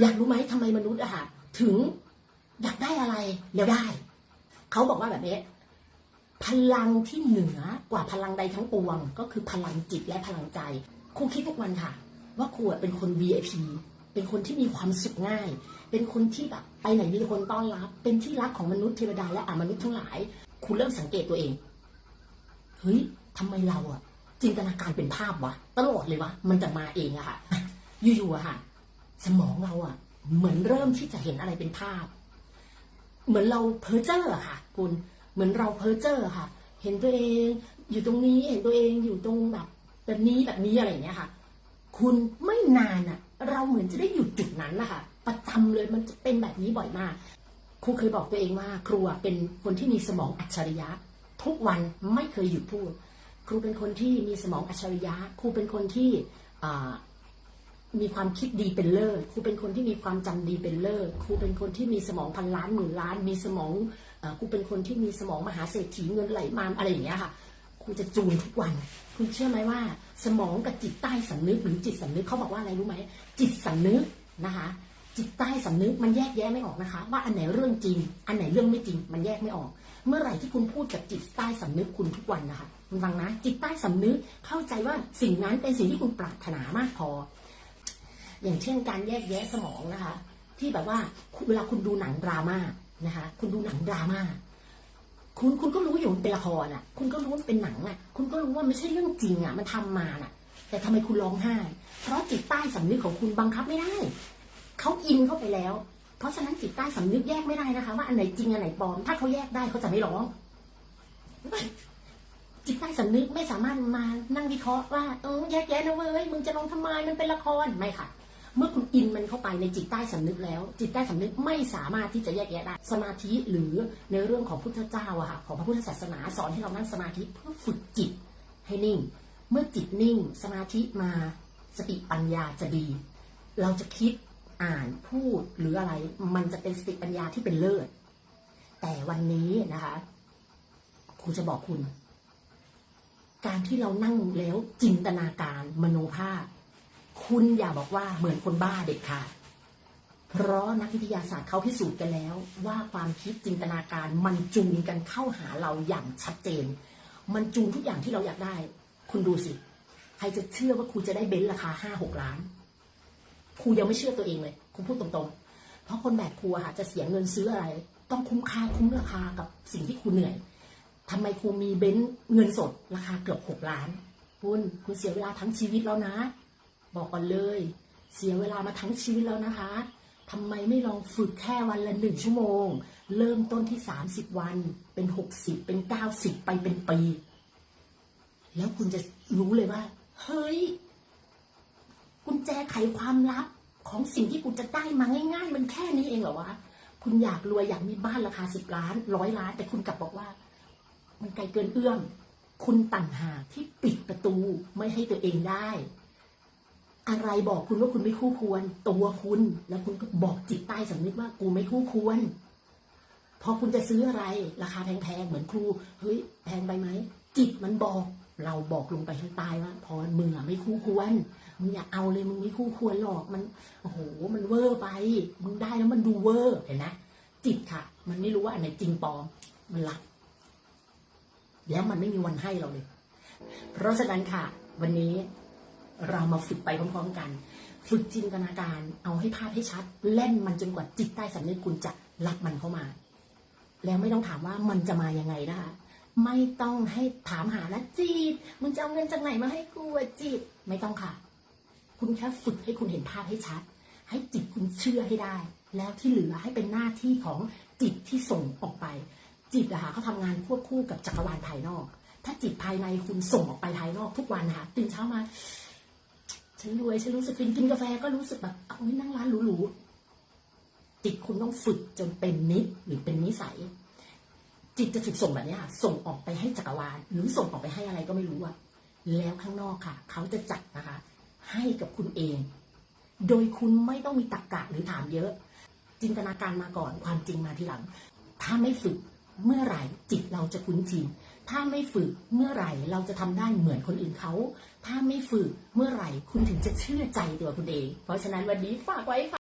อยากรู้ไหมทำไมมนุษย์อะค่ะถึงอยากได้อะไรแล้วได้ เขาบอกว่าแบบนี้ พลังที่เหนือกว่าพลังใดทั้งปวง ก็คือพลังจิตและพลังใจ ครูคิดทุกวันค่ะ ว่าครูอะเป็นคน VIP เป็นคนที่มีความสุขง่าย เป็นคนที่แบบไปไหนมีคนต้อนรับ เป็นที่รักของมนุษย์เทวดาและอมนุษย์ทั้งหลาย ครูเริ่มสังเกตตัวเอง เฮ้ยทำไมเราอะจินตนาการเป็นภาพวะตลอดเลยวะ มันจะมาเองอะค่ะ อยู่ๆอะค่ะ สมองเราอะเหมือนเริ่มที่จะเห็นอะไรเป็นภาพ เหมือนเราเพ้อเจ้อค่ะ คุณเหมือนเราเพ้อเจ้อค่ะ เห็นตัวเองอยู่ตรงนี้เห็นตัวเองอยู่ตรงแบบแบบนี้แบบนี้อะไรอย่างเงี้ยค่ะ คุณไม่นานอะเราเหมือนจะได้อยู่จุดนั้นนะคะประจำเลยมันจะเป็นแบบนี้บ่อยมากครูเคยบอกตัวเองว่า ครูอะเป็นคนที่มีสมองอัจฉริยะ ทุกวันไม่เคยหยุดพูด ครูเป็นคนที่มีสมองอัจฉริยะ ครูเป็นคนที่อ่า มีความคิดดีเป็นเลิศครูเป็นคนที่มีความจำดีเป็นเลิศครูเป็นคนที่มีสมองพันล้านหมื่นล้าน มีสมองครูเป็นคนที่มีสมองมหาเศรษฐีเงินไหลมาอะไรอย่างเงี้ยค่ะครูจะจูนทุกวันคุณเชื่อไหมว่า สมองกับจิตใต้สำนึกหรือจิตสำนึกเขาบอกว่าอะไรรู้ไหมจิตสำนึกนะคะ จิตใต้สำนึกมันแยกแยะไม่ออกนะคะ ว่าอันไหนเรื่องจริง อันไหนเรื่องไม่จริง มันแยกไม่ออก เมื่อไหร่ที่คุณพูดกับจิตใต้สำนึกคุณทุกวันนะคะคุณฟังนะ จิตใต้สำนึกเข้าใจว่าสิ่งนั้นเป็นสิ่งที่คุณปรารถนามากพอ อย่างเช่นการแยกแยะสมองนะคะ ที่แบบว่าเวลาคุณดูหนังดราม่านะคะ คุณดูหนังดราม่าคุณคุณก็รู้อยู่มันเป็นละครอะ คุณก็รู้ว่ามันเป็นหนังอะ คุณก็รู้ว่าไม่ใช่เรื่องจริงอะ มันทำมาน่ะ แต่ทำไมคุณร้องไห้ เพราะจิตใต้สำนึกของคุณบังคับไม่ได้เขาอินเข้าไปแล้ว เพราะฉะนั้นจิตใต้สำนึกแยกไม่ได้นะคะ ว่าอันไหนจริงอันไหนปลอม ถ้าเขาแยกได้เขาจะไม่ร้องจิตใต้สำนึกไม่สามารถมานั่งวิเคราะห์ว่าเออแยกแยะนะเว้ยมึงจะลองทำไมมันเป็นละครไม่ค่ะ เมื่อคุณอินมันเข้าไปในจิตใต้สำนึกแล้ว จิตใต้สำนึกไม่สามารถที่จะแยกแยะได้ สมาธิหรือในเรื่องของพุทธเจ้าอะค่ะของพระพุทธศาสนาสอนให้เรานั่งสมาธิเพื่อฝึกจิตให้นิ่ง เมื่อจิตนิ่งสมาธิมาสติปัญญาจะดี เราจะคิดอ่านพูดหรืออะไร มันจะเป็นสติปัญญาที่เป็นเลิศ แต่วันนี้นะคะครูจะบอกคุณ การที่เรานั่งแล้วจินตนาการมโนภาพ คุณอย่าบอกว่าเหมือนคนบ้าเด็ดขาดเพราะนักวิทยาศาสตร์เขาพิสูจน์กันแล้ว ว่าความคิดจินตนาการมันจูนกันเข้าหาเราอย่างชัดเจน มันจูนทุกอย่างที่เราอยากได้ คุณดูสิ ใครจะเชื่อว่าคุณจะได้เบนซ์ราคาห้าหกล้านครูยังไม่เชื่อตัวเองเลยครูพูดตรงๆ เพราะคนแบบครูค่ะจะเสียเงินซื้ออะไร ต้องคุ้มค่าคุ้มราคากับสิ่งที่ครูเหนื่อยทำไมครูมีเบนซ์เงินสดราคาเกือบหกล้าน คุณคุณเสียเวลาทั้งชีวิตแล้วนะ บอกก่อนเลย เสียเวลามาทั้งชีวิตแล้วนะคะทำไมไม่ลองฝึกแค่วันละหนึ่งชั่วโมง เริ่มต้นที่สามสิบวัน เป็นหกสิบเป็นเก้าสิบไปเป็นปี แล้วคุณจะรู้เลยว่า เฮ้ย กุญแจไขความลับของสิ่งที่คุณจะได้มาง่าย ๆ มันแค่นี้เองเหรอวะ คุณอยากรวยอยากมีบ้านราคาสิบล้านร้อยล้าน แต่คุณกลับบอกว่า มันไกลเกินเอื้อม คุณต่างหากที่ปิดประตูไม่ให้ตัวเองได้ อะไรบอกคุณว่าคุณไม่คู่ควร ตัวคุณ แล้วคุณก็บอกจิตใต้สำนึกว่ากูไม่คู่ควรพอคุณจะซื้ออะไร ราคาแพงๆเหมือนครูเฮ้ยแพงไปไหมจิตมันบอก เราบอกลงไปข้างใต้ว่าพอมึงอะไม่คู่ควรมึงอย่าเอาเลยมึงไม่คู่ควรหรอกมันโอ้โหมันเวอร์ไป มึงได้แล้วมันดูเวอร์เห็นไหมจิตค่ะ มันไม่รู้ว่าอันไหนจริงปลอมมันรับแล้วมันไม่มีวันให้เราเลย เพราะฉะนั้นค่ะ วันนี้ เรามาฝึกไปพร้อมๆกัน ฝึกจินตนาการเอาให้ภาพให้ชัด เล่นมันจนกว่าจิตใต้สำนึกคุณจะรับมันเข้ามา แล้วไม่ต้องถามว่ามันจะมายังไงนะคะไม่ต้องให้ถามหาแล้วจีบมึงจะเอาเงินจากไหนมาให้กูจีบไม่ต้องค่ะ คุณแค่ฝึกให้คุณเห็นภาพให้ชัด ให้จิตคุณเชื่อให้ได้ แล้วที่เหลือให้เป็นหน้าที่ของจิตที่ส่งออกไป จิตอะค่ะเขาทำงานควบคู่กับจักรวาลภายนอก ถ้าจิตภายในคุณส่งออกไปภายนอกทุกวันนะคะตื่นเช้ามา ฉันรวยฉันรู้สึกฟินกินกาแฟก็รู้สึกแบบเอาไว้นั่งร้านหรูๆจิตคุณต้องฝึกจนเป็นนิดหรือเป็นนิสัย จิตจะถูกส่งแบบนี้ค่ะ ส่งออกไปให้จักรวาลหรือส่งออกไปให้อะไรก็ไม่รู้อะแล้วข้างนอกค่ะ เขาจะจัดนะคะ ให้กับคุณเอง โดยคุณไม่ต้องมีตรกกะหรือถามเยอะ จินตนาการมาก่อนความจริงมาทีหลัง ถ้าไม่ฝึก เมื่อไหร่จิตเราจะคุ้นชิน ถ้าไม่ฝึกเมื่อไหร่เราจะทำได้เหมือนคนอื่นเขา ถ้าไม่ฝึกเมื่อไหร่คุณถึงจะเชื่อใจตัวคุณเอง เพราะฉะนั้นวันนี้ฝากไว้ค่ะ